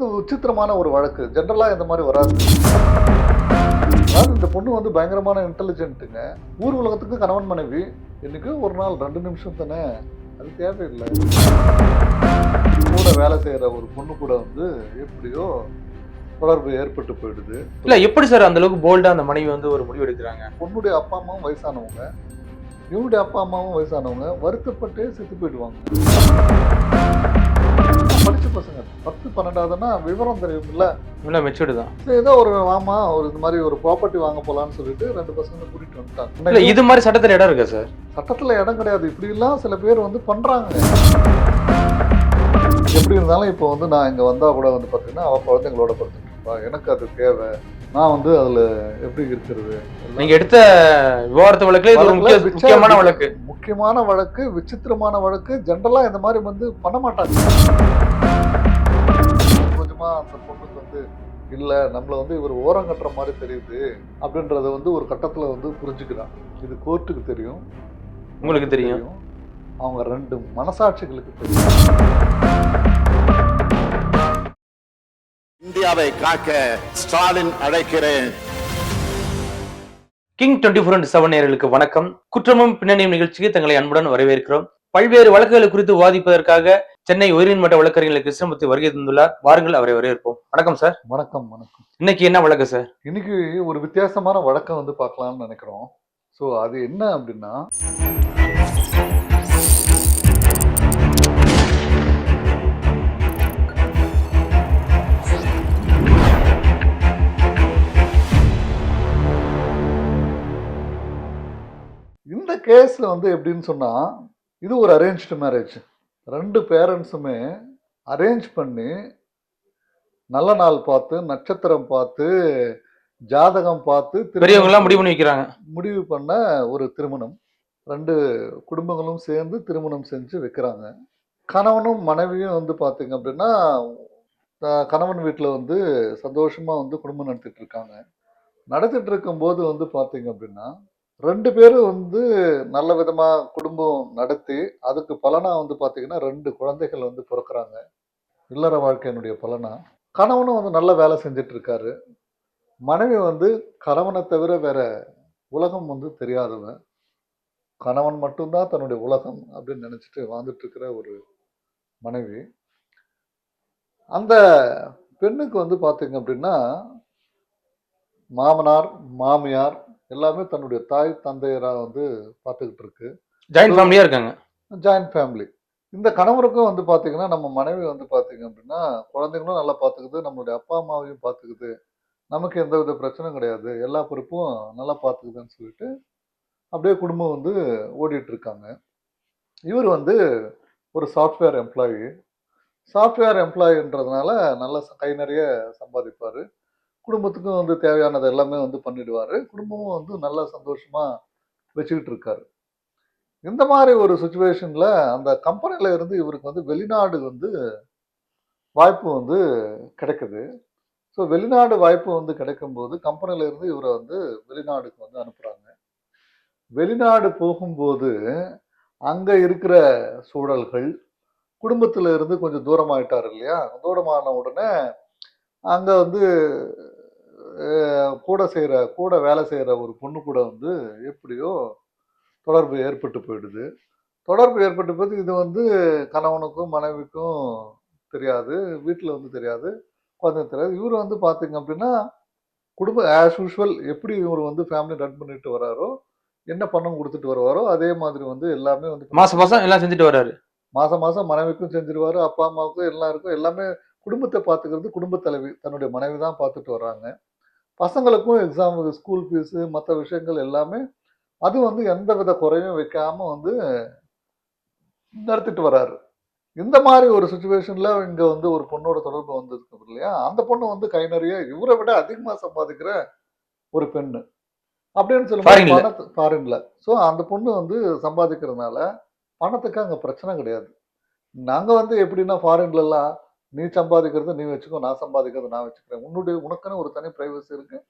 வந்து விசித்திரமான ஒரு வழக்கு. ஜென்ரலாக இந்த மாதிரி வராது. அதாவது இந்த பொண்ணு வந்து பயங்கரமான இன்டெலிஜென்ட்டுங்க ஊர் உலகத்துக்கு கணவன் மனைவி. இன்னைக்கு ஒரு நாள் ரெண்டு நிமிஷம் தானே. அது தேவையில்லை. கூட வேலை செய்கிற ஒரு பொண்ணு கூட வந்து எப்படியோ தொடர்பு ஏற்பட்டு போயிடுது. இல்ல எப்படி சார் அந்த அளவுக்கு போல்டா அந்த மனைவி வந்து ஒரு முடிவு எடுக்கிறாங்க? பொண்ணுடைய அப்பா அம்மாவும் வயசானவங்க. இவனுடைய அப்பா அம்மாவும் வயசானவங்க. வருத்தப்பட்டே செத்து போயிடுவாங்க. படிச்ச பசங்க. பத்து பன்னெண்டாவதுன்னா விவரம் தெரியும்ல. இல்ல மெச்சூர்டு தான். ஏதோ ஒரு ஆமா ஒரு இது மாதிரி ஒரு ப்ராப்பர்ட்டி வாங்க போலான்னு சொல்லிட்டு ரெண்டு பசங்க கூட்டிட்டு இல்ல வந்துட்டாங்க இது மாதிரி சட்டத்துல இடம் இருக்கா சார் சட்டத்துல இடம் கிடையாது. இப்படி எல்லாம் சில பேர் வந்து பண்றாங்க. எப்படி இருந்தாலும் இப்போ வந்து நான் இங்க வந்தா கூட வந்து பாத்தீங்கன்னா அவ குழந்தைங்களோட படுத்துட்டு இருப்பா. எனக்கு அது தேவை. நான் வந்து அதுல எப்படி இருக்கிறது? எல்லாம் நீங்க எடுத்த வழக்குல விச்சா- முக்கியமான வழக்கு. முக்கியமான வழக்கு விசித்திரமான வழக்கு ஜென்ரலா இந்த மாதிரி வந்து பண்ண மாட்டாங்க. கொஞ்சமா அந்த பொண்ணுக்கு வந்து இல்ல நம்மள வந்து இவர் ஓரம் கட்டுற மாதிரி தெரியுது அப்படின்றத வந்து ஒரு கட்டத்துல வந்து புரிஞ்சுக்கிறான் இது கோர்ட்டுக்கு தெரியும். உங்களுக்கு தெரியும். அவங்க ரெண்டு மனசாட்சிகளுக்கு தெரியும். இந்தியாவை காக்க ஸ்டாலின் அழைக்கிறேன். King twenty four into seven நேர்களுக்கு வணக்கம். குற்றமும் பின்னணியும் நிகழ்ச்சிக்கு தங்களை அன்புடன் வரவேற்கிறோம். பல்வேறு வழக்குகள் குறித்து விவாதிப்பதற்காக சென்னை உயர்நீதிமன்ற வழக்கறிஞர் கிருஷ்ணமூர்த்தி வருகை தந்துள்ளார். வாருங்கள் அவரை வரவேற்போம். வணக்கம் சார். வணக்கம் வணக்கம். இன்னைக்கு என்ன வழக்கு சார்? இன்னைக்கு ஒரு வித்தியாசமான வழக்கம் வந்து பார்க்கலாம்னு நினைக்கிறோம். ஸோ அது என்ன அப்படின்னா இந்த கேஸ்ல வந்து எப்படின்னு சொன்னா இது ஒரு அரேஞ்ச்டு மேரேஜ் ரெண்டு பேரண்ட்ஸுமே அரேஞ்ச் பண்ணி நல்ல நாள் பார்த்து நட்சத்திரம் பார்த்து ஜாதகம் பார்த்து திருமணம் பெரியவங்க எல்லாம் முடிவு பண்ணி வைக்கிறாங்க. முடிவு பண்ண ஒரு திருமணம். ரெண்டு குடும்பங்களும் சேர்ந்து திருமணம் செஞ்சு வைக்கிறாங்க. கணவனும் மனைவியும் வந்து பார்த்தீங்க அப்படின்னா கணவன் வீட்டில் வந்து சந்தோஷமா வந்து குடும்பம் நடத்திட்டு இருக்காங்க. நடத்திட்டு இருக்கும்போது வந்து பார்த்தீங்க அப்படின்னா ரெண்டு பேரும் வந்து நல்ல விதமா குடும்பம் நடத்தி அதுக்கு பலனா வந்து பார்த்திங்கன்னா ரெண்டு குழந்தைகள் வந்து பிறக்கறாங்க. இல்லற வாழ்க்கையினுடைய பலனா. கணவனும் வந்து நல்ல வேலை செஞ்சுட்டு இருக்காரு மனைவி வந்து கணவனை தவிர வேற உலகம் வந்து தெரியாதவன். கணவன் மட்டும்தான் தன்னுடைய உலகம் அப்படின்னு நினைச்சிட்டு வாழ்ந்துட்டு இருக்கிற ஒரு மனைவி. அந்த பெண்ணுக்கு வந்து பார்த்தீங்க அப்படின்னா மாமனார் மாமியார் எல்லாமே தன்னுடைய தாய் தந்தையராக வந்து பார்த்துக்கிட்டு இருக்கு. ஜாயிண்ட் ஃபேமிலியா இருக்காங்க? ஜாயின்ட் ஃபேமிலி இந்த கணவருக்கும் வந்து பார்த்தீங்கன்னா நம்ம மனைவி வந்து பார்த்தீங்க அப்படின்னா குழந்தைங்களும் நல்லா பார்த்துக்குது நம்மளுடைய அப்பா அம்மாவையும் பார்த்துக்குது நமக்கு எந்த வித பிரச்சனையும் கிடையாது. எல்லா பொறுப்பும் நல்லா பார்த்துக்குதுன்னு சொல்லிட்டு அப்படியே குடும்பம் வந்து ஓடிட்டு இருக்காங்க. இவர் வந்து ஒரு சாஃப்ட்வேர் எம்ப்ளாயி சாஃப்ட்வேர் எம்ப்ளாயின்றதுனால நல்ல ச- கை நிறைய சம்பாதிப்பார். குடும்பத்துக்கும் வந்து தேவையானது எல்லாமே வந்து பண்ணிடுவார். குடும்பமும் வந்து நல்லா சந்தோஷமாக வச்சுக்கிட்டு இருக்காரு இந்த மாதிரி ஒரு சுச்சுவேஷனில் அந்த கம்பெனியில் இருந்து இவருக்கு வந்து வெளிநாடு வந்து வாய்ப்பு வந்து கிடைக்குது. ஸோ வெளிநாடு வாய்ப்பு வந்து கிடைக்கும்போது கம்பெனியில் இருந்து இவரை வந்து வெளிநாடுக்கு வந்து அனுப்புகிறாங்க வெளிநாடு போகும்போது அங்கே இருக்கிற சூழல்கள் குடும்பத்தில் இருந்து கொஞ்சம் தூரமாயிட்டார் இல்லையா? தூரமான உடனே அங்கே வந்து கூட செய்யற கூட வேலை செய்யற ஒரு பொண்ணு கூட வந்து எப்படியோ தொடர்பு ஏற்பட்டு போயிடுது. தொடர்பு ஏற்பட்டு போது இது வந்து கணவனுக்கும் மனைவிக்கும் தெரியாது வீட்டில் வந்து தெரியாது குழந்தை தெரியாது. இவர் வந்து பார்த்தீங்க அப்படின்னா குடும்ப ஆஸ் யூஷுவல் எப்படி இவர் வந்து ஃபேமிலி ரன் பண்ணிட்டு வராரோ என்ன பணம் கொடுத்துட்டு வருவாரோ அதே மாதிரி வந்து எல்லாமே வந்து மாசம் மாசம் எல்லாம் செஞ்சுட்டு வர்றாரு மாசம் மாசம் மனைவிக்கும் செஞ்சிருவாரு அப்பா அம்மாவுக்கும் எல்லாருக்கும் எல்லாமே குடும்பத்தை பார்த்துக்கிறது குடும்ப தலைவி தன்னுடைய மனைவி தான் பார்த்துட்டு வர்றாங்க பசங்களுக்கும் எக்ஸாம் ஸ்கூல் ஃபீஸு மற்ற விஷயங்கள் எல்லாமே அது வந்து எந்த வித குறையும் வைக்காம வந்து நடத்திட்டு வராரு. இந்த மாதிரி ஒரு சுச்சுவேஷன்ல இங்க வந்து ஒரு பொண்ணோட தொடர்பு வந்திருக்கு இல்லையா? அந்த பொண்ணு வந்து கை நிறைய இவரை விட அதிகமா சம்பாதிக்கிற ஒரு பெண்ணு. அப்படின்னு சொல்லும்போது. பணத்து ஃபாரின்ல ஸோ அந்த பொண்ணு வந்து சம்பாதிக்கிறதுனால பணத்துக்கு அங்க பிரச்சனை கிடையாது. நாங்க வந்து எப்படின்னா ஃபாரின்ல எல்லாம் நீ சம்பாதிக்கிறது நீ வச்சுக்கோ நான் சம்பாதிக்கிறது நான் வச்சுக்கிறேன். உன்னுடைய உனக்குன்னு ஒரு தனி ப்ரைவசி இருக்குது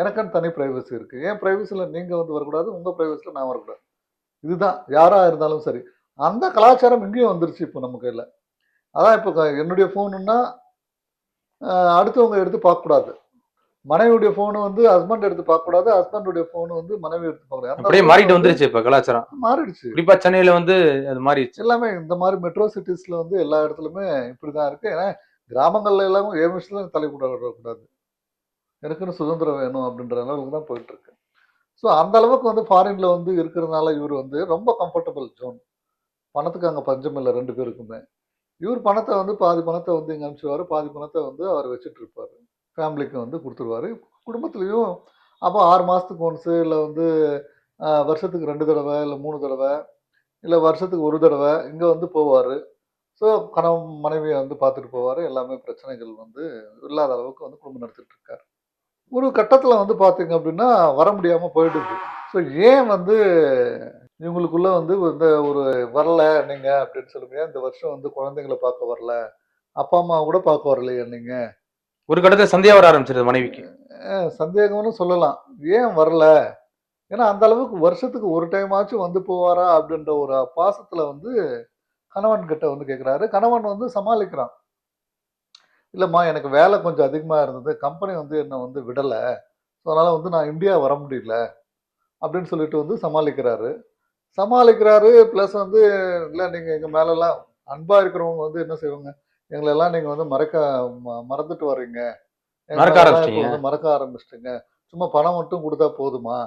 எனக்குன்னு தனி ப்ரைவசி இருக்குது ஏன் ப்ரைவசியில் நீங்கள் வந்து வரக்கூடாது உங்கள் ப்ரைவசியில் நான் வரக்கூடாது. இதுதான். யாராக இருந்தாலும் சரி. அந்த கலாச்சாரம் இங்கேயும் வந்துருச்சு இப்போ நம்ம கையில். அதான் இப்போ என்னுடைய ஃபோனுன்னா அடுத்தவங்க எடுத்து பார்க்கக்கூடாது. மனைவியுடைய ஃபோனு வந்து ஹஸ்பண்ட் எடுத்து பார்க்கக்கூடாது ஹஸ்பண்டுடைய ஃபோனு வந்து மனைவி எடுத்து அந்த அப்படியே மாறிட்டு வந்து வந்துருச்சு இப்ப கலாச்சாரம். மாறிடுச்சு. குறிப்பா சென்னையில வந்து அது மாறிடுச்சு. எல்லாமே இந்த மாதிரி மெட்ரோ சிட்டிஸ்ல வந்து எல்லா இடத்துலையுமே இப்படிதான் இருக்கு. ஏன்னா கிராமங்கள்ல எல்லாம் என் விஷயத்துல தலை எனக்குன்னு சுதந்திரம் வேணும் அப்படின்ற அளவுக்கு தான் போயிட்டு இருக்கு. ஸோ அந்த அளவுக்கு வந்து ஃபாரின்ல வந்து இருக்கிறதுனால இவர் வந்து ரொம்ப கம்ஃபர்டபுள் ஜோன் பணத்துக்கு அங்கே பஞ்சம் இல்லை ரெண்டு பேருக்குமே. இவர் பணத்தை வந்து பாதி பணத்தை வந்து இங்கே அனுப்பிச்சுவாரு பாதி பணத்தை வந்து அவர் வச்சுட்டு இருப்பாரு. ஃபேமிலிக்கு வந்து கொடுத்துருவாரு. குடும்பத்துலேயும் அப்போ ஆறு மாதத்துக்கு ஒன்ஸு இல்லை வந்து வருஷத்துக்கு ரெண்டு தடவை இல்லை மூணு தடவை இல்லை வருஷத்துக்கு ஒரு தடவை இங்கே வந்து போவார். ஸோ கணவன் மனைவியை வந்து பார்த்துட்டு போவார். எல்லாமே பிரச்சனைகள் வந்து இல்லாத அளவுக்கு வந்து குடும்பம் நடத்திட்டு இருக்காரு. ஒரு கட்டத்தில் வந்து பார்த்தீங்க அப்படின்னா வர முடியாமல் போயிடுது. ஸோ ஏன் வந்து இவங்களுக்குள்ளே வந்து இந்த ஒரு வரல நீங்கள் அப்படின்னு சொல்லுங்க. இந்த வருஷம் வந்து குழந்தைங்களை பார்க்க வரல. அப்பா அம்மா கூட பார்க்க வரலையா நீங்கள் ஒரு கட்டத்தில் சந்தேகம் வர ஆரம்பிச்சிருது மனைவிக்கு. சந்தேகம்னு சொல்லலாம். ஏன் வரல? ஏன்னா அந்த அளவுக்கு வருஷத்துக்கு ஒரு டைம் ஆச்சும் வந்து போவாரா அப்படின்ற ஒரு பாசத்துல வந்து கணவன் கிட்ட வந்து கேட்குறாரு கணவன் வந்து சமாளிக்கிறான். இல்லைம்மா எனக்கு வேலை கொஞ்சம் அதிகமாக இருந்தது. கம்பெனி வந்து என்னை வந்து விடலை. ஸோ அதனால் வந்து நான் இந்தியா வர முடியல அப்படின்னு சொல்லிட்டு வந்து சமாளிக்கிறாரு. சமாளிக்கிறாரு ப்ளஸ் வந்து இல்லை நீங்கள் எங்கள் மேலெல்லாம் அன்பாக இருக்கிறவங்க வந்து என்ன செய்வாங்க? எங்களெல்லாம் நீங்கள் வந்து மறக்க மறந்துட்டு வர்றீங்க. எங்க மறக்க ஆரம்பிச்சிட்டீங்க. மறக்க ஆரம்பிச்சிட்டுங்க. சும்மா பணம் மட்டும் கொடுத்தா போதுமா?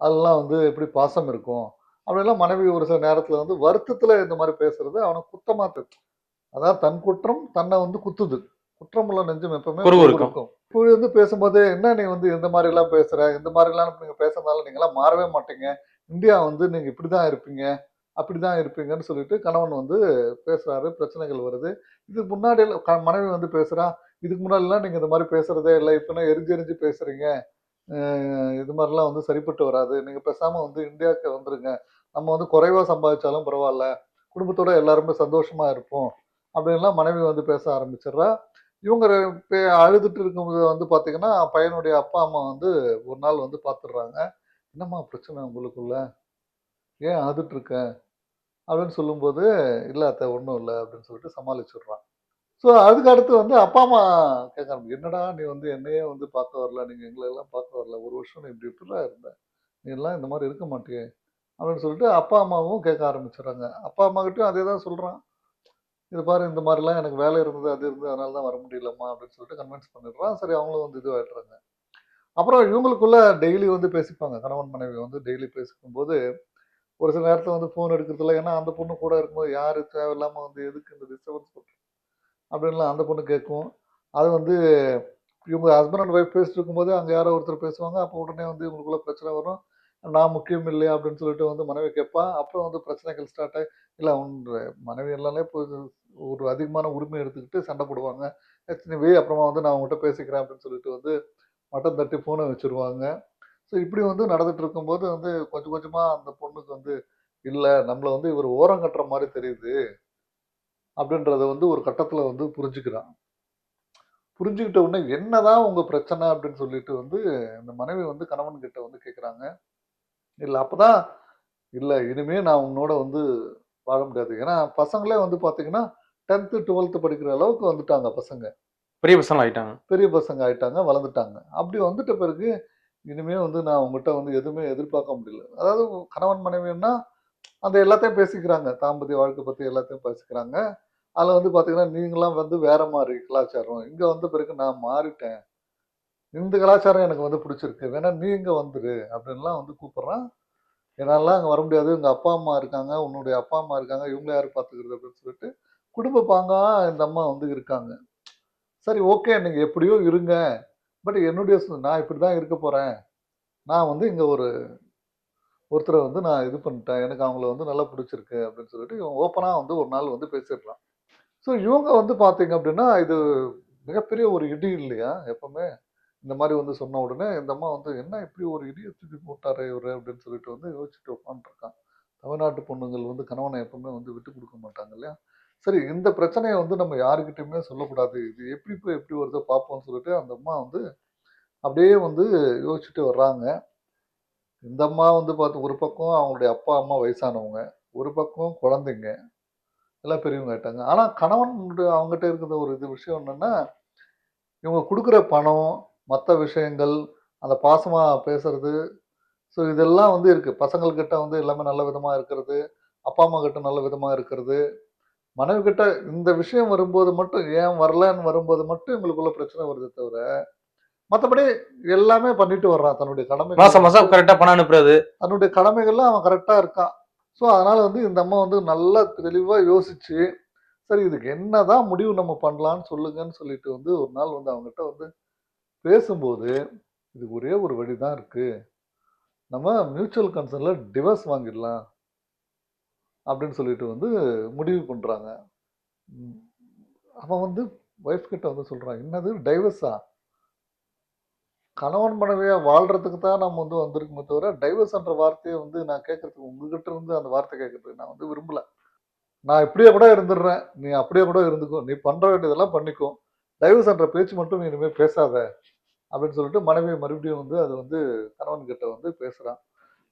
அதெல்லாம் வந்து எப்படி பாசம் இருக்கும்? அப்படிலாம் மனைவி ஒரு சில நேரத்தில் வந்து வருத்தத்தில் இந்த மாதிரி பேசுறது அவனுக்கு குத்தமாக தெரியும் அதாவது தன் குற்றம் தன்னை வந்து குத்துது. குற்றமுள்ள நெஞ்சம் எப்பவுமே. இருக்கும். இப்போ வந்து பேசும்போது என்ன நீ வந்து இந்த மாதிரி எல்லாம் பேசுற? இந்த மாதிரி எல்லாம் நீங்க பேசுறதுனால நீங்களாம் மாறவே மாட்டீங்க. இந்தியா வந்து நீங்க இப்படிதான் இருப்பீங்க. அப்படிதான் இருப்பீங்கன்னு சொல்லிட்டு கணவன் வந்து பேசுகிறாரு பிரச்சனைகள் வருது. இதுக்கு முன்னாடி எல்லாம் க- மனைவி வந்து பேசுகிறான் இதுக்கு முன்னாடிலாம் நீங்கள் இந்த மாதிரி பேசுகிறதே இல்லை இப்போனா எரிஞ்சு எரிஞ்சு பேசுகிறீங்க இது மாதிரிலாம் வந்து சரிப்பட்டு வராது. நீங்கள் பேசாமல் வந்து இந்தியாவுக்கு வந்துருங்க. நம்ம வந்து குறைவாக சம்பாதிச்சாலும் பரவாயில்ல. குடும்பத்தோட எல்லாருமே சந்தோஷமாக இருப்போம். அப்படின்லாம் மனைவி வந்து பேச ஆரம்பிச்சிடுறா. இவங்க பே- அழுதுட்டு இருக்கும்போது வந்து பார்த்தீங்கன்னா பையனுடைய அப்பா அம்மா வந்து ஒரு நாள் வந்து பார்த்துடுறாங்க என்னம்மா பிரச்சனை உங்களுக்குள்ள? ஏன் அழுதுட்டு இருக்க? அப்படின்னு சொல்லும்போது இல்லை அத்தை ஒன்றும் இல்லை அப்படின்னு சொல்லிட்டு சமாளிச்சிடுறான் ஸோ அதுக்கு அடுத்து வந்து அப்பா அம்மா கேட்க என்னடா நீ வந்து என்னையே வந்து பார்க்க வரல நீங்கள் எங்களை எல்லாம் பார்க்க வரல ஒரு வருஷம் நீ இப்படி இப்படிலாம் இருந்த நீ எல்லாம் இந்த மாதிரி இருக்க மாட்டியே அப்படின்னு சொல்லிட்டு அப்பா அம்மாவும் கேட்க ஆரம்பிச்சிடுறாங்க. அப்பா அம்மாக்கிட்டையும் அதே தான் சொல்கிறான் இது பாரு இந்த மாதிரிலாம் எனக்கு வேலை இருந்தது அது இருந்தது அதனால தான் வர முடியலம்மா அப்படின்னு சொல்லிட்டு கன்வின்ஸ் பண்ணிடுறான். சரி அவங்களும் வந்து இதுவாகிடுறாங்க அப்புறம் இவங்களுக்குள்ள டெய்லி வந்து பேசிப்பாங்க. கணவன் மனைவி வந்து டெய்லி பேசிக்கும்போது ஒரு சில நேரத்தில் வந்து ஃபோன் எடுக்கிறதுல ஏன்னா அந்த பொண்ணு கூட இருக்கும்போது யார் தேவையில்லாமல் வந்து எதுக்கு இந்த டிஸ்டர்பன்ஸ் பண்ணுறோம் அப்படின்லாம் அந்த பொண்ணு கேட்கும். அது வந்து இவங்க ஹஸ்பண்ட் அண்ட் ஒய்ஃப் பேசிட்டு இருக்கும்போது அங்கே யாரோ ஒருத்தர் பேசுவாங்க. அப்போ உடனே வந்து இவங்களுக்குள்ள பிரச்சனை வரும். நான் முக்கியம் இல்லையா அப்படின்னு சொல்லிட்டு வந்து மனைவி கேட்பா. அப்புறம் வந்து பிரச்சனைகள் ஸ்டார்ட் ஆகி இல்லை அவங்க மனைவி எல்லாமே இப்போ ஒரு அதிகமான உரிமை எடுத்துக்கிட்டு சண்டை போடுவாங்க. வே அப்புறமா வந்து நான் அவங்ககிட்ட பேசிக்கிறேன் அப்படின்னு சொல்லிட்டு வந்து மட்டம் தட்டி ஃபோனை வச்சிருவாங்க. ஸோ இப்படி வந்து நடந்துட்டு இருக்கும்போது வந்து கொஞ்சம் கொஞ்சமாக அந்த பொண்ணுக்கு வந்து இல்லை நம்மளை வந்து இவர் ஓரம் கட்டுற மாதிரி தெரியுது. அப்படின்றத வந்து ஒரு கட்டத்தில் வந்து புரிஞ்சுக்கிறான். புரிஞ்சுக்கிட்ட உடனே என்னதான் உங்க பிரச்சனை? அப்படின்னு சொல்லிட்டு வந்து இந்த மனைவி வந்து கணவன் கிட்ட வந்து கேட்குறாங்க இல்லை அப்பதான் இல்லை இனிமே நான் உன்னோட வந்து வாழ முடியாது. ஏன்னா பசங்களே வந்து பார்த்தீங்கன்னா டென்த்து டுவெல்த்து படிக்கிற அளவுக்கு வந்துட்டாங்க பசங்க. பெரிய பசங்க ஆயிட்டாங்க பெரிய பசங்க ஆயிட்டாங்க வளர்ந்துட்டாங்க. அப்படி வந்துட்ட பிறகு இனிமே வந்து நான் உங்ககிட்ட வந்து எதுவுமே எதிர்பார்க்க முடியல. அதாவது கணவன் மனைவின்னா அந்த எல்லாத்தையும் பேசிக்கிறாங்க. தாம்பத்திய வாழ்க்கை பற்றி எல்லாத்தையும் பேசிக்கிறாங்க. அதில் வந்து பார்த்தீங்கன்னா நீங்களாம் வந்து வேற மாதிரி கலாச்சாரம். இங்கே வந்த பிறகு நான் மாறிட்டேன். இந்த கலாச்சாரம் எனக்கு வந்து பிடிச்சிருக்கு. வேணா நீ இங்கே வந்துரு அப்படின்லாம் வந்து கூப்பிட்றான். என்னாலாம் அங்கே வர முடியாது. எங்கள் அப்பா அம்மா இருக்காங்க. உன்னுடைய அப்பா அம்மா இருக்காங்க. இவங்கள யார் பார்த்துக்கிறது அப்படின்னு சொல்லிட்டு குடும்ப பாங்கா இந்த அம்மா வந்து இருக்காங்க. சரி ஓகே நீங்கள் எப்படியோ இருங்க. பட் என்னுடைய நான் இப்படி தான் இருக்க போகிறேன் நான் வந்து இங்கே ஒரு ஒருத்தரை வந்து நான் இது பண்ணிட்டேன். எனக்கு அவங்கள வந்து நல்லா பிடிச்சிருக்கு அப்படின்னு சொல்லிட்டு இவன் ஓப்பனாக வந்து ஒரு நாள் வந்து பேசிடுறான் ஸோ இவங்க வந்து பார்த்தீங்க அப்படின்னா இது மிகப்பெரிய ஒரு இடி இல்லையா? எப்பவுமே இந்த மாதிரி வந்து சொன்ன உடனே இந்த அம்மா வந்து என்ன இப்படி ஒரு இடியை தூக்கி போட்டாரே இவரு? அப்படின்னு சொல்லிட்டு வந்து யோசிச்சுட்டு உட்காந்துருக்கான் தமிழ்நாட்டு பொண்ணுங்கள் வந்து கணவனை எப்பவுமே வந்து விட்டு கொடுக்க மாட்டாங்க இல்லையா? சரி இந்த பிரச்சனையை வந்து நம்ம யாருக்கிட்டையுமே சொல்லக்கூடாது. இது எப்படி போய் எப்படி வருதோ பார்ப்போம்னு சொல்லிட்டு அந்த அம்மா வந்து அப்படியே வந்து யோசிச்சுட்டு வர்றாங்க. இந்த அம்மா வந்து பார்த்து ஒரு பக்கம் அவங்களுடைய அப்பா அம்மா வயசானவங்க ஒரு பக்கம் குழந்தைங்க எல்லாம் பெரியவங்க ஆயிட்டாங்க. ஆனால் கணவன் அவங்ககிட்ட இருக்கிற ஒரு இது விஷயம் என்னென்னா இவங்க கொடுக்குற பணம் மற்ற விஷயங்கள் அந்த பாசமாக பேசுறது. ஸோ இதெல்லாம் வந்து இருக்குது பசங்கள்கிட்ட வந்து எல்லாமே நல்ல விதமாக இருக்கிறது. அப்பா அம்மா கிட்ட நல்ல விதமாக இருக்கிறது. மனைவி கிட்ட இந்த விஷயம் வரும்போது மட்டும் ஏன் வரலன்னு வரும்போது மட்டும் இவங்களுக்குள்ள பிரச்சனை வருது தவிர மற்றபடி எல்லாமே பண்ணிட்டு வர்றான் தன்னுடைய கடமை மாசம் மாசம் கரெக்டா பணம் அனுப்புறது. தன்னுடைய கடமைகள்ல அவன் கரெக்டாக இருக்கான். ஸோ அதனால வந்து இந்த அம்மா வந்து நல்லா தெளிவாக யோசிச்சு சரி இதுக்கு என்னதான் முடிவு நம்ம பண்ணலான்னு சொல்லுங்கன்னு சொல்லிட்டு வந்து ஒரு நாள் வந்து அவங்ககிட்ட வந்து பேசும்போது இதுக்கு ஒரே ஒரு வழி தான் இருக்கு. நம்ம மியூச்சுவல் கன்சர்ன்ல டிவர்ஸ் வாங்கிடலாம். அப்படின்னு சொல்லிட்டு வந்து முடிவு பண்ணுறாங்க அவன் வந்து ஒய்ஃப் கிட்ட வந்து சொல்கிறான் என்னது டைவர்ஸா கணவன் மனைவியாக வாழ்கிறதுக்கு தான் நம்ம வந்து வந்திருக்குமே தவிர டைவர்ஸ்ன்ற வார்த்தையை வந்து நான் கேட்கறதுக்கு உங்ககிட்ட இருந்து அந்த வார்த்தை கேட்குறதுக்கு நான் வந்து விரும்பலை. நான் இப்படியே கூட இருந்துடுறேன். நீ அப்படியே கூட இருந்துக்கும் நீ பண்ணுற வேண்டியதெல்லாம் பண்ணிக்கும் டைவர்ஸ்ன்ற பேச்சு மட்டும் நீ இனிமேல் பேசாத அப்படின்னு சொல்லிட்டு மனைவி மறுபடியும் வந்து அது வந்து கணவன் கிட்ட வந்து பேசுகிறான்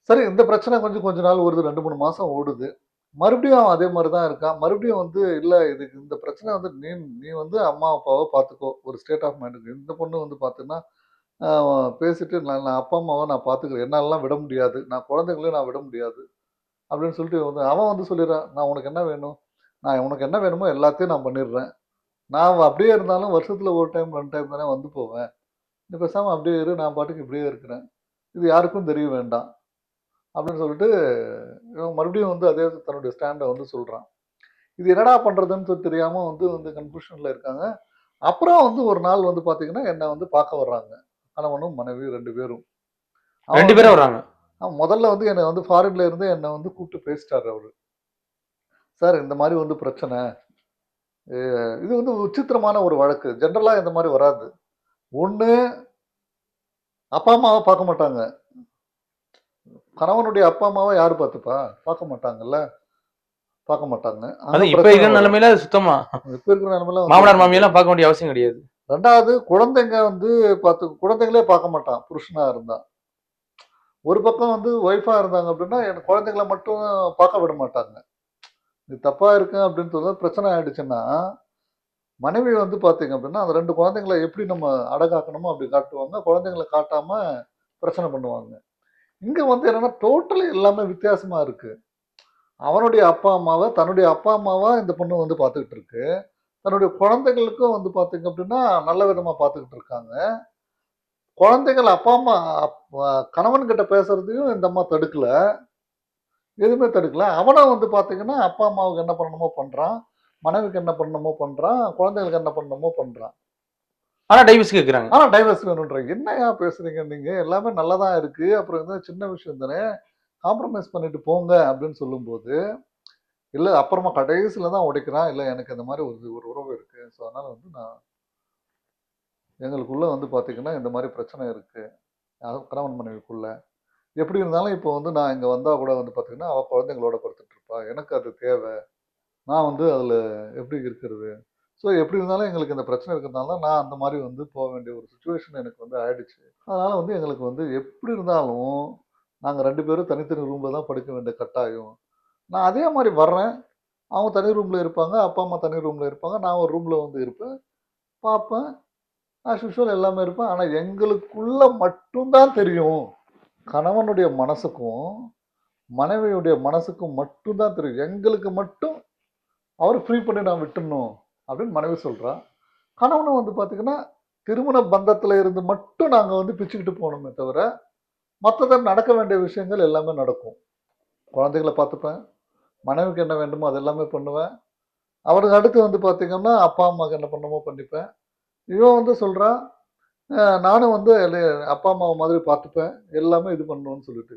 சரி இந்த பிரச்சனை கொஞ்சம் கொஞ்ச நாள் ஓடுது. ரெண்டு மூணு மாதம் ஓடுது. மறுபடியும் அவன் அதே மாதிரி தான் இருக்கான். மறுபடியும் வந்து இல்லை இதுக்கு இந்த பிரச்சனை வந்து நீ நீ வந்து அம்மா அப்பாவை பார்த்துக்கோ ஒரு ஸ்டேட் ஆஃப் மைண்டுக்கு இந்த பொண்ணு வந்து பார்த்தீங்கன்னா பேசிட்டு நான் நான் அப்பா அம்மாவை நான் பார்த்துக்கிறேன் என்னாலலாம் விட முடியாது. நான் குழந்தைங்களையும் நான் விட முடியாது. அப்படின்னு சொல்லிட்டு வந்து அவன் வந்து சொல்லிடுறான் நான் உனக்கு என்ன வேணும்? நான் உனக்கு என்ன வேணுமோ எல்லாத்தையும் நான் பண்ணிடுறேன். நான் அப்படியே இருந்தாலும் வருஷத்தில் ஒரு டைம் ரெண்டு டைம் தானே வந்து போவேன். நீ பேசாமல் அப்படியே இரு. நான் பாட்டுக்கு இப்படியே இருக்கிறேன். இது யாருக்கும் தெரிய வேண்டாம். அப்படின்னு சொல்லிட்டு மறுபடியும் வந்து அதே தன்னுடைய ஸ்டாண்டை வந்து சொல்றான். இது என்னடா பண்றதுன்னு சொல்லி தெரியாம வந்து வந்து கன்ஃபியூஷன்ல இருக்காங்க. அப்புறம் வந்து ஒரு நாள் வந்து பாத்தீங்கன்னா என்னை வந்து பார்க்க வர்றாங்க. கணவனும் மனைவி ரெண்டு பேரும். ரெண்டு பேரும் வர்றாங்க. முதல்ல வந்து என்னை வந்து ஃபாரின்ல இருந்து என்னை வந்து கூப்பிட்டு பேசிட்டாரு அவரு. சார் இந்த மாதிரி வந்து பிரச்சனை. இது வந்து விசித்திரமான ஒரு வழக்கு. ஜென்ரலா இந்த மாதிரி வராது. ஒண்ணு அப்பா அம்மாவை பார்க்க மாட்டாங்க. கணவனுடைய அப்பா அம்மாவை யாரு பார்த்துப்பா? பார்க்க மாட்டாங்கல்ல? பார்க்க மாட்டாங்க. அது இப்ப இருக்கிற. நிலைமையில சுத்தமா? இப்ப இருக்கிற நிலைமையில மாமனார் மாமியெல்லாம் பார்க்க வேண்டிய அவசியம் கிடையாது. ரெண்டாவது குழந்தைங்க வந்து பார்த்து குழந்தைங்களே பார்க்க மாட்டான். புருஷனா இருந்தா. ஒரு பக்கம் வந்து ஒய்ஃபா இருந்தாங்க அப்படின்னா என் குழந்தைங்களை மட்டும் பார்க்க விட மாட்டாங்க. இது தப்பா இருக்கு அப்படின்னு சொல்லி பிரச்சனை ஆயிடுச்சுன்னா மனைவி வந்து பாத்தீங்க அப்படின்னா அந்த ரெண்டு குழந்தைங்களை எப்படி நம்ம அடகாக்கணுமோ அப்படி காட்டுவாங்க. குழந்தைங்களை காட்டாம பிரச்சனை பண்ணுவாங்க. இங்க வந்து என்னன்னா டோட்டலி எல்லாமே வித்தியாசமா இருக்கு. அவனுடைய அப்பா அம்மாவை தன்னுடைய அப்பா அம்மாவா இந்த பொண்ணு வந்து பார்த்துக்கிட்டு இருக்கு. தன்னுடைய குழந்தைகளுக்கும் வந்து பார்த்தீங்க அப்படின்னா நல்ல விதமா பார்த்துக்கிட்டு இருக்காங்க. குழந்தைகள் அப்பா அம்மா கணவன்கிட்ட கணவன் கிட்ட பேசுறதையும் இந்த அம்மா தடுக்கல. எதுவுமே தடுக்கல. அவனும் வந்து பார்த்தீங்கன்னா அப்பா அம்மாவுக்கு என்ன பண்ணணுமோ பண்றான். மனைவிக்கு என்ன பண்ணணுமோ பண்றான். குழந்தைகளுக்கு என்ன பண்ணணுமோ பண்றான். ஆனா டைவர்ஸ் கேட்குறாங்க ஆனா டைவர்ஸ் வேணுன்றாங்க என்னையா பேசுறீங்க நீங்க? எல்லாமே நல்லா தான் இருக்கு. அப்புறம் வந்து சின்ன விஷயம் தானே? காம்ப்ரமைஸ் பண்ணிட்டு போங்க அப்படின்னு சொல்லும்போது இல்லை அப்புறமா கடைசியில் தான் உடைக்கிறான். இல்லை எனக்கு இந்த மாதிரி ஒரு ஒரு உறவு இருக்கு. ஸோ அதனால வந்து நான் எங்களுக்குள்ள வந்து பார்த்தீங்கன்னா இந்த மாதிரி பிரச்சனை இருக்கு. அதாவது கணவன் மனைவிக்குள்ள. எப்படி இருந்தாலும் இப்போ வந்து நான் இங்கே வந்தால் கூட வந்து பார்த்தீங்கன்னா அவள் குழந்தைங்களோட படுத்துட்டு இருப்பா. எனக்கு அது தேவை. நான் வந்து அதில் எப்படி இருக்கிறது? ஸோ எப்படி இருந்தாலும் எங்களுக்கு இந்த பிரச்சனை இருக்கிறதுனால நான் அந்த மாதிரி வந்து போக வேண்டிய ஒரு சுச்சுவேஷன் எனக்கு வந்து ஆயிடுச்சு. அதனால் வந்து எங்களுக்கு வந்து எப்படி இருந்தாலும் நாங்கள் ரெண்டு பேரும் தனித்தனி ரூமில் தான் படுக்க வேண்டிய கட்டாயம். நான் அதே மாதிரி வர்றேன். அவங்க தனி ரூமில் இருப்பாங்க அப்பா அம்மா தனி ரூமில் இருப்பாங்க. நான் ஒரு ரூமில் வந்து இருப்பேன். பார்ப்பேன். ஆஸ் யூஷுவல் எல்லாமே இருப்பேன். ஆனால் எங்களுக்குள்ள மட்டும்தான் தெரியும். கணவனுடைய மனசுக்கும் மனைவியுடைய மனசுக்கும் மட்டும்தான் தெரியும். எங்களுக்கு மட்டும் அவர் ஃப்ரீ பண்ணி நான் விட்டுடணும் அப்படின்னு மனைவி சொல்கிறான் கணவனும் வந்து பார்த்திங்கன்னா திருமண பந்தத்தில் இருந்து மட்டும் நாங்கள் வந்து பிச்சுக்கிட்டு போகணுமே தவிர மற்றதை நடக்க வேண்டிய விஷயங்கள் எல்லாமே நடக்கும். குழந்தைகளை பார்த்துப்பேன். மனைவிக்கு என்ன வேண்டுமோ அது எல்லாமே பண்ணுவேன். அவருக்கு அடுத்து வந்து பார்த்திங்கன்னா அப்பா அம்மாவுக்கு என்ன பண்ணுமோ பண்ணிப்பேன். இவன் வந்து சொல்கிறான் நானும் வந்து அப்பா அம்மாவை மாதிரி பார்த்துப்பேன். எல்லாமே இது பண்ணுவோன்னு சொல்லிட்டு.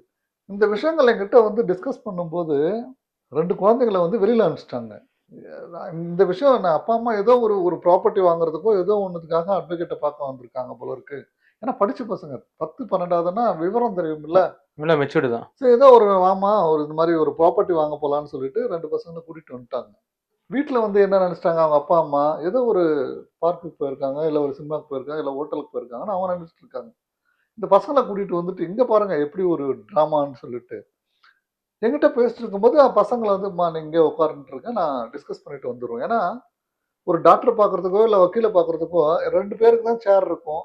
இந்த விஷயங்கள் என்கிட்ட வந்து டிஸ்கஸ் பண்ணும்போது ரெண்டு குழந்தைங்களை வந்து வெளியில் அனுப்பிச்சிட்டாங்க. இந்த விஷயம் நான் அப்பா அம்மா ஏதோ ஒரு ஒரு ப்ராப்பர்ட்டி வாங்குறதுக்கோ ஏதோ ஒன்றுத்துக்காக அட்வொகேட்டை பார்க்க வந்திருக்காங்க போல இருக்கு. ஏன்னா படிச்ச பசங்க பத்து பன்னெண்டாவதுன்னா விவரம் தெரியும்ல இல்ல? மெச்சூர்டு தான். சரி ஏதோ ஒரு மாமா ஒரு இது மாதிரி ஒரு ப்ராப்பர்ட்டி வாங்க போலான்னு சொல்லிட்டு ரெண்டு பசங்களை கூட்டிட்டு வந்துட்டாங்க. வீட்டில் வந்து என்ன நினைச்சிட்டாங்க? அவங்க அப்பா அம்மா ஏதோ ஒரு பார்க்குக்கு போயிருக்காங்க இல்லை ஒரு சினிமாக்கு போயிருக்காங்க இல்லை ஹோட்டலுக்கு போயிருக்காங்கன்னு அவங்க நினைச்சிட்டு இருக்காங்க. இந்த பசங்களை கூட்டிட்டு வந்துட்டு இங்க பாருங்க எப்படி ஒரு ட்ராமான்னு சொல்லிட்டு எங்கிட்ட பேசிட்டு இருக்கும்போது பசங்களை வந்து மா இங்கே உட்காருன்ட்டுருக்கேன் நான் டிஸ்கஸ் பண்ணிட்டு வந்துடுவோம் ஏன்னா ஒரு டாக்டர் பார்க்கறதுக்கோ இல்லை வக்கீலை பார்க்கறதுக்கோ ரெண்டு பேருக்கு தான் சேர் இருக்கும்.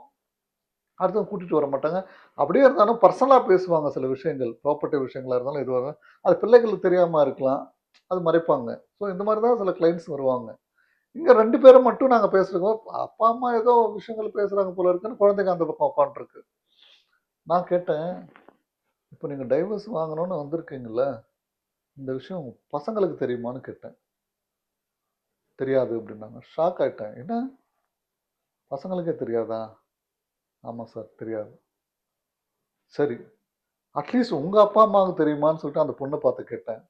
அடுத்தவங்க கூட்டிட்டு வர மாட்டாங்க. அப்படியே இருந்தாலும் பர்சனலாக பேசுவாங்க சில விஷயங்கள். ப்ராப்பர்ட்டி விஷயங்களாக இருந்தாலும் இது வரும் அது பிள்ளைகளுக்கு தெரியாமல் இருக்கலாம். அது மறைப்பாங்க. ஸோ இந்த மாதிரி தான் சில கிளைண்ட்ஸ் வருவாங்க. இங்கே ரெண்டு பேரும் மட்டும் நாங்கள் பேசுகிறோம் அப்பா அம்மா ஏதோ விஷயங்கள் பேசுகிறாங்க போல இருக்குன்னு குழந்தைங்க அந்த பக்கம் உட்காந்துருக்கு நான் கேட்டேன் இப்போ நீங்கள் டைவர்ஸ் வாங்கணும்னு வந்திருக்கீங்கல்ல இந்த விஷயம் பசங்களுக்கு தெரியுமான்னு கேட்டேன். தெரியாது அப்படின்னாங்க. ஷாக் ஆயிட்டேன். என்ன? பசங்களுக்கே தெரியாதா? ஆமாம் சார் தெரியாது. சரி அட்லீஸ்ட் உங்கள் அப்பா அம்மாவுக்கு தெரியுமான்னு சொல்லிட்டு அந்த பொண்ணை பார்த்து கேட்டேன்.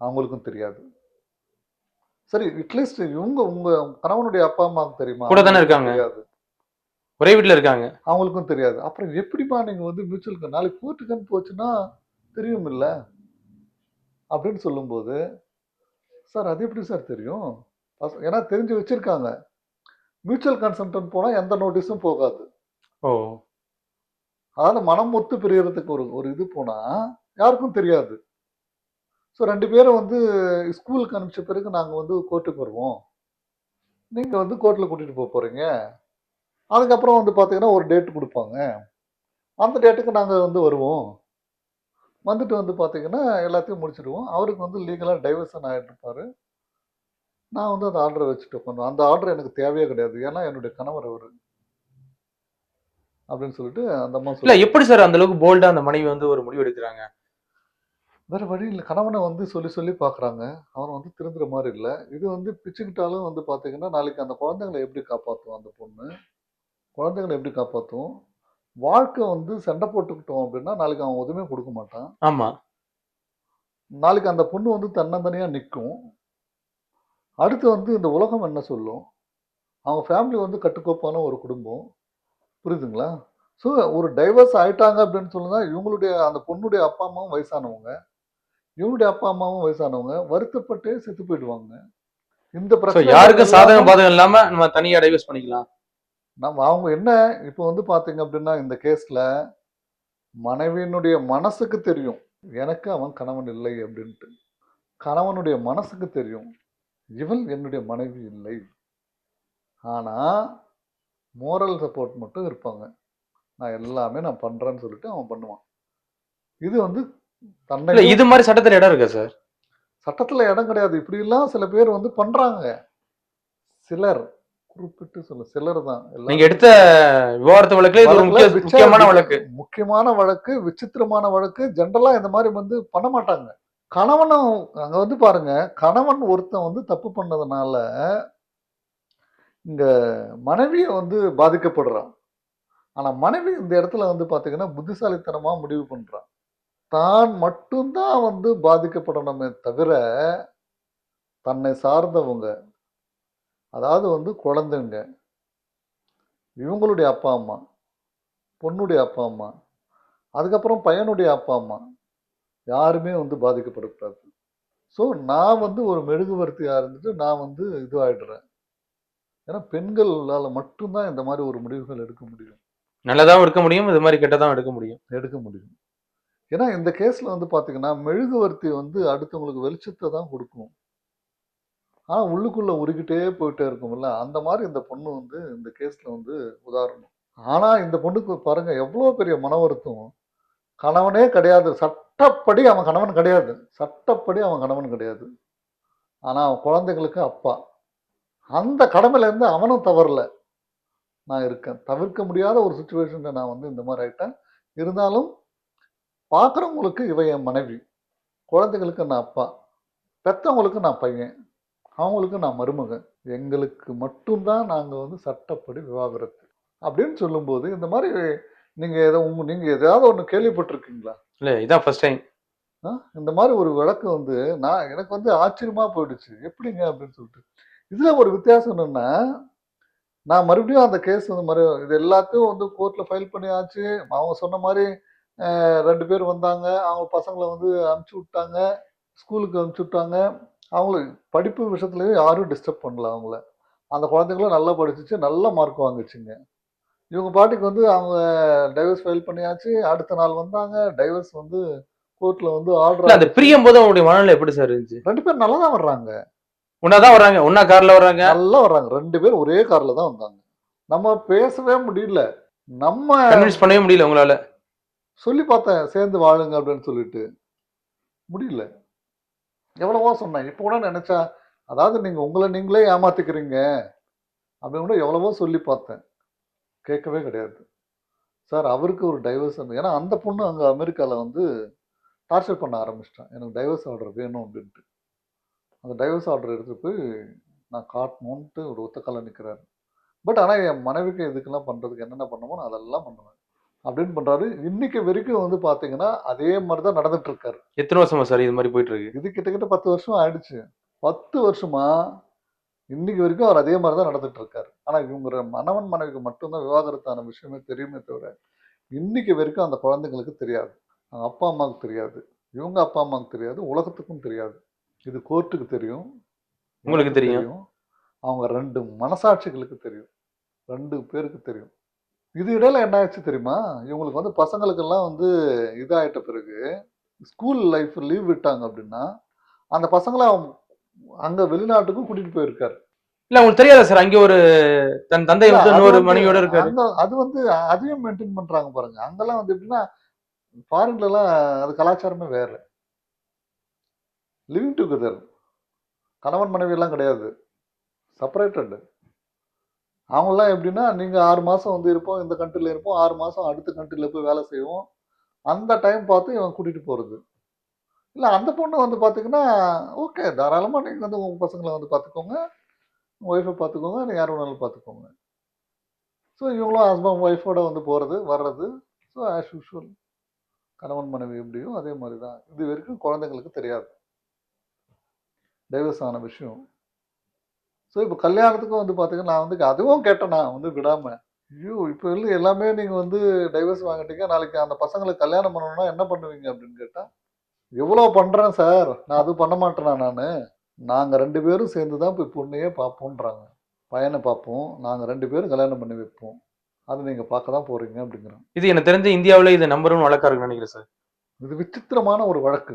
அவங்களுக்கும் தெரியாது. சரி அட்லீஸ்ட் இவங்க உங்க கணவனுடைய அப்பா அம்மாவுக்கு தெரியுமா? கூட தானே இருக்காங்க. தெரியாது. ஒரே வீட்டுல இருக்காங்க. அவங்களுக்கும் தெரியாது. அப்புறம் எப்படிப்பா நீங்க வந்து மியூச்சுவல் நாளைக்கு கோர்ட்டுக்குன்னு போச்சுன்னா தெரியும் இல்ல அப்படின்னு சொல்லும்போது சார் அது எப்படி சார் தெரியும்? ஏன்னா தெரிஞ்சு வச்சிருக்காங்க. மியூச்சுவல் கன்சென்ட் போனா எந்த நோட்டீஸும் போகாது. ஓ. அதாவது மனம் ஒத்து பிரியறதுக்கு ஒரு ஒரு இது போனா யாருக்கும் தெரியாது. ஸோ ரெண்டு பேரும் வந்து ஸ்கூலுக்கு அனுப்பிச்ச பிறகு நாங்கள் வந்து கோர்ட்டுக்கு வருவோம். நீங்கள் வந்து கோர்ட்டில் கூட்டிகிட்டு போக போகிறீங்க அதுக்கப்புறம் வந்து பார்த்தீங்கன்னா ஒரு டேட் கொடுப்பாங்க. அந்த டேட்டுக்கு நாங்கள் வந்து வருவோம். வந்துட்டு வந்து பார்த்தீங்கன்னா எல்லாத்தையும் முடிச்சிடுவோம். அவருக்கு வந்து லீகலாக டைவர்ஷன் ஆகிட்டு இருப்பாரு. நான் வந்து அந்த ஆர்டரை வச்சுட்டு உட்காந்து அந்த ஆர்டர் எனக்கு தேவையே கிடையாது. ஏன்னா என்னுடைய கணவர் அவர். அப்படின்னு சொல்லிட்டு அந்த அம்மா இல்ல எப்படி சார் அந்த அளவுக்கு போல்டா அந்த மனைவி வந்து ஒரு முடிவு எடுக்கிறாங்க? வேற வழி இல்லை. கணவனை வந்து சொல்லி சொல்லி பார்க்குறாங்க அவன் வந்து திருந்துற மாதிரி இல்லை. இது வந்து பிச்சுக்கிட்டாலும் வந்து பார்த்தீங்கன்னா நாளைக்கு அந்த குழந்தைங்களை எப்படி காப்பாற்றும் அந்த பொண்ணு? குழந்தைங்களை எப்படி காப்பாற்றும் வாழ்க்கை வந்து சண்டை போட்டுக்கிட்டோம் அப்படின்னா நாளைக்கு அவன் உதவியும் கொடுக்க மாட்டான். ஆமா. நாளைக்கு அந்த பொண்ணு வந்து தன்னந்தனியாக நிற்கும் அடுத்து வந்து இந்த உலகம் என்ன சொல்லும்? அவங்க ஃபேமிலி வந்து கட்டுக்கோப்பான ஒரு குடும்பம். புரியுதுங்களா? ஸோ ஒரு டைவர்ஸ் ஆயிட்டாங்க அப்படின்னு சொல்லுங்க இவங்களுடைய அந்த பொண்ணுடைய அப்பா அம்மாவும் வயசானவங்க. இவங்களுடைய அப்பா அம்மாவும் வயசானவங்க. வருத்தப்பட்டே செத்து போயிடுவாங்க. இந்த பிரச்சனை யாருக்கும் சாதகம் பாதகம் இல்லாம நம்ம தனியா டைவர்ஸ் பண்ணிக்கலாம். நம்ம அவங்க என்ன இப்போ வந்து பார்த்தீங்க அப்படின்னா இந்த கேஸ்ல மனைவியினுடைய மனசுக்கு தெரியும். எனக்கு அவன் கணவன் இல்லை அப்படின்ட்டு. கணவனுடைய மனசுக்கு தெரியும். இவள் என்னுடைய மனைவி இல்லை. ஆனா மோரல் சப்போர்ட் மட்டும் இருப்பாங்க. நான் எல்லாமே நான் பண்றேன்னு சொல்லிட்டு அவன் பண்ணுவான். இது வந்து தன்னை இது மாதிரி சட்டத்துல இடம் இருக்கா சார்? சட்டத்துல இடம் கிடையாது. இப்படி எல்லாம் சில பேர் வந்து பண்றாங்க. சிலர் குறிப்பிட்டு சொல்ல சிலர் தான். நீங்க எடுத்த விவாகரத்து வழக்குல இது ஒரு முக்கிய வழக்குல விச்ச- முக்கியமான வழக்கு. முக்கியமான வழக்கு விசித்திரமான வழக்கு ஜென்ரலா இந்த மாதிரி வந்து பண்ண மாட்டாங்க. கணவனும் அங்க வந்து பாருங்க கணவன் ஒருத்தன் வந்து தப்பு பண்ணதுனால இங்க மனைவியை வந்து பாதிக்கப்படுறான். ஆனா மனைவி இந்த இடத்துல வந்து பாத்தீங்கன்னா புத்திசாலித்தனமா முடிவு பண்றான். தான் மட்டும்தான் வந்து பாதிக்கப்படணுமே தவிர தன்னை சார்ந்தவங்க அதாவது வந்து குழந்தைங்க. இவங்களுடைய அப்பா அம்மா. பொண்ணுடைய அப்பா அம்மா. அதுக்கப்புறம் பையனுடைய அப்பா அம்மா. யாருமே வந்து பாதிக்கப்படக்கூடாது. ஸோ நான் வந்து ஒரு மெழுகுவர்த்தியாக இருந்துட்டு நான் வந்து இதுவாயிடுறேன். ஏன்னா பெண்களால் மட்டும்தான் இந்த மாதிரி ஒரு முடிவுகள் எடுக்க முடியும். நல்லதாவும் இருக்க முடியும் இது மாதிரி கெட்டதாவும் எடுக்க முடியும். எடுக்க முடியும். ஏன்னா இந்த கேஸில் வந்து பார்த்தீங்கன்னா மெழுகுவர்த்தி வந்து அடுத்தவங்களுக்கு வெளிச்சத்தை தான் கொடுக்கும். ஆனால் உள்ளுக்குள்ளே உருகிட்டே போயிட்டே இருக்கும்ல. அந்த மாதிரி இந்த பொண்ணு வந்து இந்த கேஸில் வந்து உதாரணம். ஆனால் இந்த பொண்ணுக்கு பாருங்க எவ்வளோ பெரிய மன வருத்தம். கணவனே கிடையாது. சட்டப்படி அவன் கணவன் கிடையாது. சட்டப்படி அவன் கணவன் கிடையாது. ஆனால் அவன் குழந்தைகளுக்கு அப்பா. அந்த கடமையிலேருந்து அவனும் தவறல. நான் இருக்கேன். தவிர்க்க முடியாத ஒரு சுச்சுவேஷனில் நான் வந்து இந்த மாதிரி ஆயிட்டேன். இருந்தாலும் பார்க்குறவங்களுக்கு இவன் என் மனைவி. குழந்தைகளுக்கு நான் அப்பா. பெற்றவங்களுக்கு நான் பையன். அவங்களுக்கு நான் மருமகன். எங்களுக்கு மட்டும்தான் நாங்கள் வந்து சட்டப்படி விவாகரத்து. அப்படின்னு சொல்லும்போது இந்த மாதிரி நீங்கள் எதை உங்க நீங்கள் எதாவது ஒன்று கேள்விப்பட்டிருக்கீங்களா? இல்ல இதான் ஃபர்ஸ்ட் டைம்? இந்த மாதிரி ஒரு விளக்கு வந்து நான் எனக்கு வந்து ஆச்சரியமா போயிடுச்சு. எப்படிங்க அப்படின்னு சொல்லிட்டு. இதுல ஒரு வித்தியாசம் என்னன்னா நான் மறுபடியும் அந்த கேஸ் வந்து மறு இது எல்லாத்தையும் வந்து கோர்ட்ல ஃபைல் பண்ணியாச்சு. அவங்க சொன்ன மாதிரி ரெண்டு பேர் வந்தாங்க. அவங்க பசங்களை வந்து அனுப்பிச்சி விட்டாங்க. ஸ்கூலுக்கு அனுப்பிச்சி விட்டாங்க. அவங்களுக்கு படிப்பு விஷயத்துலயும் யாரும் டிஸ்டர்ப் பண்ணல அவங்கள. அந்த குழந்தைங்களும் நல்லா படிச்சுச்சு நல்ல மார்க் வாங்குச்சுங்க. இவங்க பாட்டுக்கு வந்து அவங்க டைவர்ஸ் ஃபைல் பண்ணியாச்சு அடுத்த நாள் வந்தாங்க டைவர்ஸ் வந்து கோர்ட்ல வந்து ஆர்டர் அந்த பிரியும் போது அவங்களுடைய மனநிலை எப்படி சார் இருந்துச்சு? ரெண்டு பேரும் நல்லா தான் வர்றாங்க ஒன்னாதான் வர்றாங்க ஒன்னா கார்ல வர்றாங்க. நல்லா வர்றாங்க. ரெண்டு பேரும் ஒரே கார்ல தான் வந்தாங்க. நம்ம பேசவே முடியல. நம்ம கன்வின்ஸ் பண்ணவே முடியல உங்களால. சொல்லி பார்த்தேன் சேர்ந்து வாழுங்க அப்படின்னு சொல்லிட்டு. முடியல. எவ்வளவோ சொன்னேன். இப்போ கூட நினச்சா அதாவது நீங்கள் உங்களை நீங்களே ஏமாத்திக்கிறீங்க. அப்படின்னு கூட எவ்வளவோ சொல்லி பார்த்தேன். கேட்கவே கிடையாது. சார் அவருக்கு ஒரு டைவர்ஸ் ஏன்னா அந்த பொண்ணு அங்கே அமெரிக்காவில் வந்து டார்ச்சர் பண்ண ஆரம்பிச்சிட்டேன். எனக்கு டைவர்ஸ் ஆர்டர் வேணும் அப்படின்ட்டு. அந்த டைவர்ஸ் ஆர்டர் எடுத்துகிட்டு போய் நான் காட்டணுன்ட்டு ஒரு ஒத்தக்கால நிற்கிறாரு பட் ஆனால் என் மனைவிக்கு இதுக்கெல்லாம் பண்ணுறதுக்கு என்னென்ன பண்ணமோ நான் அதெல்லாம் பண்ணுவேன். அப்படின்னு பண்றாரு. இன்னைக்கு வரைக்கும் வந்து பாத்தீங்கன்னா அதே மாதிரி தான் நடந்துட்டு இருக்காரு எத்தனை வருஷமா சார் இது மாதிரி போயிட்டு இருக்கு இது கிட்டத்தட்ட பத்து வருஷம் ஆயிடுச்சு. பத்து வருஷமா இன்னைக்கு வரைக்கும் அவர் அதே மாதிரி தான் நடந்துட்டு இருக்காரு ஆனா இவங்க மணவன் மனைவிக்கு மட்டும்தான் விவாகரத்தான விஷயமே தெரியுமே தவிர இன்னைக்கு வரைக்கும் அந்த குழந்தைங்களுக்கு தெரியாது. அவங்க அப்பா அம்மாவுக்கு தெரியாது. இவங்க அப்பா அம்மாவுக்கு தெரியாது. உலகத்துக்கும் தெரியாது. இது கோர்ட்டுக்கு தெரியும். உங்களுக்கு தெரியும். அவங்க ரெண்டு மனசாட்சிகளுக்கு தெரியும். ரெண்டு பேருக்கு தெரியும். இது இடையில என்ன ஆச்சு தெரியுமா? இவங்களுக்கு வந்து பசங்களுக்கெல்லாம் வந்து இதாயிட்ட பிறகு ஸ்கூல் லைஃப் லீவ் விட்டாங்க அப்படின்னா அந்த பசங்களை அங்க வெளிநாட்டுக்கும் கூட்டிட்டு போயிருக்காரு. இல்ல உங்களுக்கு தெரியாதா சார். அங்க ஒரு தன் தந்தை வந்து இன்னொரு மனைவியோட இருக்காரு. அது வந்து அதையும் மெயின்டைன் பண்றாங்க பாருங்க. அங்கெல்லாம் வந்து எப்படின்னா ஃபாரின்ல எல்லாம் அது கலாச்சாரமே வேற. லிவிங் டுகெதர் கணவன் மனைவி எல்லாம் கிடையாது. செப்பரேட்டட் அவங்களாம் எப்படின்னா நீங்கள் ஆறு மாதம் வந்து இருப்போம் இந்த கண்ட்ரியில் இருப்போம் ஆறு மாதம் அடுத்த கண்ட்ரியில் போய் வேலை செய்வோம். அந்த டைம் பார்த்து இவன் கூட்டிகிட்டு போகிறது இல்லை அந்த பொண்ணு வந்து பார்த்திங்கன்னா ஓகே தாராளமாக நீங்கள் வந்து உங்கள் பசங்களை வந்து பாத்துக்கோங்க. ஒய்ஃபை பார்த்துக்கோங்க இல்லை யார் வேணாலும் பார்த்துக்கோங்க ஸோ இவங்களும் ஹஸ்பண்ட் ஒய்ஃபோட வந்து போகிறது வர்றது. ஸோ ஆஸ் யூஷுவல் கணவன் மனைவி எப்படியோ அதே மாதிரி தான் இது வரைக்கும் குழந்தைங்களுக்கு தெரியாது. டைவர்ஸ் ஆன விஷயம். ஸோ இப்போ கல்யாணத்துக்கும் வந்து பார்த்தீங்கன்னா நான் வந்து அதுவும் கேட்டேன் நான் வந்து விடாமல் ஐயோ இப்போ இல்லை எல்லாமே நீங்கள் வந்து டைவர்ஸ் வாங்கிட்டீங்க நாளைக்கு அந்த பசங்களுக்கு கல்யாணம் பண்ணணும்னா என்ன பண்ணுவீங்க அப்படின்னு கேட்டால் எவ்வளோ பண்ணுறேன் சார்? நான் அது பண்ண மாட்டேனா நான்? நாங்கள் ரெண்டு பேரும் சேர்ந்து தான் போய் பொண்ணையே பார்ப்போன்றாங்க பையனை பார்ப்போம் நாங்கள் ரெண்டு பேரும் கல்யாணம் பண்ணி வைப்போம். அது நீங்கள் பார்க்க தான் போகிறீங்க அப்படிங்கிறோம் இது எனக்கு தெரிஞ்ச இந்தியாவுல இது நம்பர் ஒன் வழக்கா இருக்குன்னு நினைக்கிறேன் சார். இது விசித்திரமான ஒரு வழக்கு.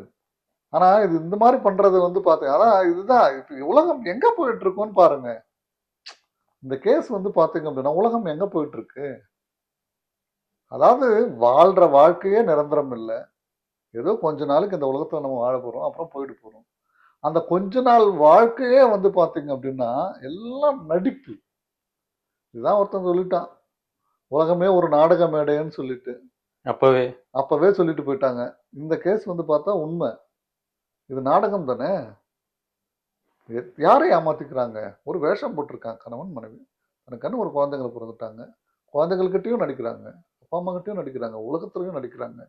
ஆனால் இது இந்த மாதிரி பண்ணுறது வந்து பார்த்தீங்க அதான் இதுதான் இப்போ உலகம் எங்கே போயிட்டு இருக்கோன்னு பாருங்க. இந்த கேஸ் வந்து பார்த்தீங்க அப்படின்னா உலகம் எங்கே போயிட்டு இருக்கு அதாவது வாழ்கிற வாழ்க்கையே நிரந்தரம் இல்லை. ஏதோ கொஞ்ச நாளுக்கு இந்த உலகத்தில் நம்ம வாழ போகிறோம் அப்புறம் போயிட்டு போகிறோம் அந்த கொஞ்ச நாள் வாழ்க்கையே வந்து பார்த்தீங்க அப்படின்னா எல்லாம் நடிப்பு. இதுதான் ஒருத்தன் சொல்லிட்டான். உலகமே ஒரு நாடக மேடைன்னு சொல்லிட்டு. அப்பவே. அப்பவே சொல்லிட்டு போயிட்டாங்க. இந்த கேஸ் வந்து பார்த்தா உண்மை. இது நாடகம் தானே? யாரை ஏமாத்திக்கிறாங்க? ஒரு வேஷம் போட்டிருக்காங்க கணவன் மனைவி. தனக்குன்னு ஒரு குழந்தைங்களை பிறந்துட்டாங்க. குழந்தைகள்கிட்டயும் நடிக்கிறாங்க. அப்பா அம்மா கிட்டயும் நடிக்கிறாங்க. உலகத்துலயும் நடிக்கிறாங்க.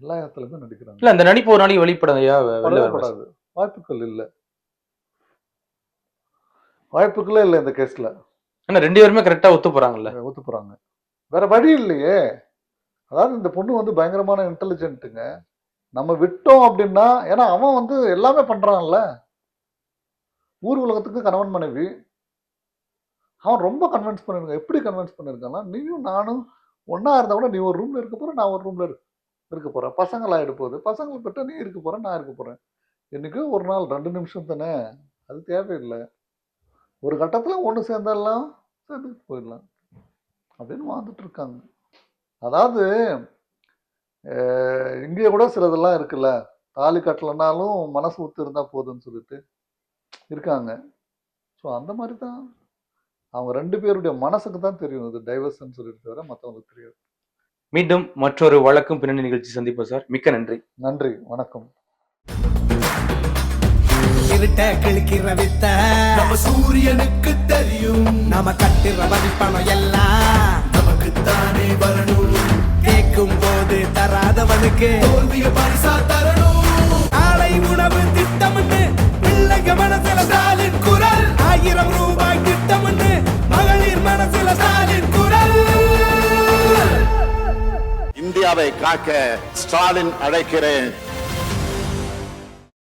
எல்லா இடத்துலயுமே நடிக்கிறாங்க. இல்ல அந்த நடிப்பு ஒரு நாளைக்கு சார். படப்படாது வாய்ப்புகள் இல்லை. வாய்ப்புகளே இல்லை இந்த கேஸ்ல. ஆனா ரெண்டு பேருமே கரெக்டா ஒத்து போறாங்கல்ல? ஒத்து போறாங்க. வேற வழி இல்லையே. அதாவது இந்த பொண்ணு வந்து பயங்கரமான இன்டெலிஜென்ட்டுங்க நம்ம விட்டோம் அப்படின்னா ஏன்னா அவன் வந்து எல்லாமே பண்ணுறான்ல ஊர் உலகத்துக்கு கணவன் மனைவி. அவன் ரொம்ப கன்வின்ஸ் பண்ணியிருக்கான் எப்படி கன்வின்ஸ் பண்ணியிருக்கான் நீயும் நானும் ஒன்றா இருந்தால் கூட நீ ஒரு ரூமில் இருக்க போகிற நான் ஒரு ரூமில் இருக்க போகிறேன் பசங்களாக எடுப்போது போகுது. பசங்களை பெற்ற நீ இருக்க போகிற நான் இருக்க போகிறேன் என்னைக்கோ ஒரு நாள் ரெண்டு நிமிஷம் தானே. அது தேவையில்லை. ஒரு கட்டத்தில் ஒன்று சேர்ந்தாலாம் சேர்ந்து போயிடலாம். அப்படின்னு வாழ்ந்துட்டு இருக்காங்க. அதாவது இங்கே கூட சிலதெல்லாம் இருக்குல்ல. தாலி கட்டலைனாலும் மனசு ஒத்து இருந்தா போதும்னு சொல்லிட்டு இருக்காங்க. ஸோ அந்த மாதிரி தான் அவங்க ரெண்டு பேருடைய மனசுக்கு தான் தெரியும் இது டைவர்ஸ்ன்னு சொல்லிட்டு தவிர மற்றவங்களுக்கு தெரியாது. மீண்டும் மற்றொரு வழக்கும் பின்னணி நிகழ்ச்சி சந்திப்போம் சார். மிக்க நன்றி. நன்றி. வணக்கம். நம்ம சூரியனுக்கு தெரியும். நாம கட்டுற வரிப்பணம் எல்லாம். நமக்கு தானே வரணும். கேட்கும் போது தராதவனுக்கு தோல்விய பரிசா தரணும். ஆலை உணவு திட்டம்னு பிள்ளைங்க மனசுல ஸ்டாலின் குரல். ஆயிரம் ரூபாய் திட்டம்னு மகளிர் மனசுல ஸ்டாலின் குரல். இந்தியாவை காக்க ஸ்டாலின் அழைக்கிறேன்.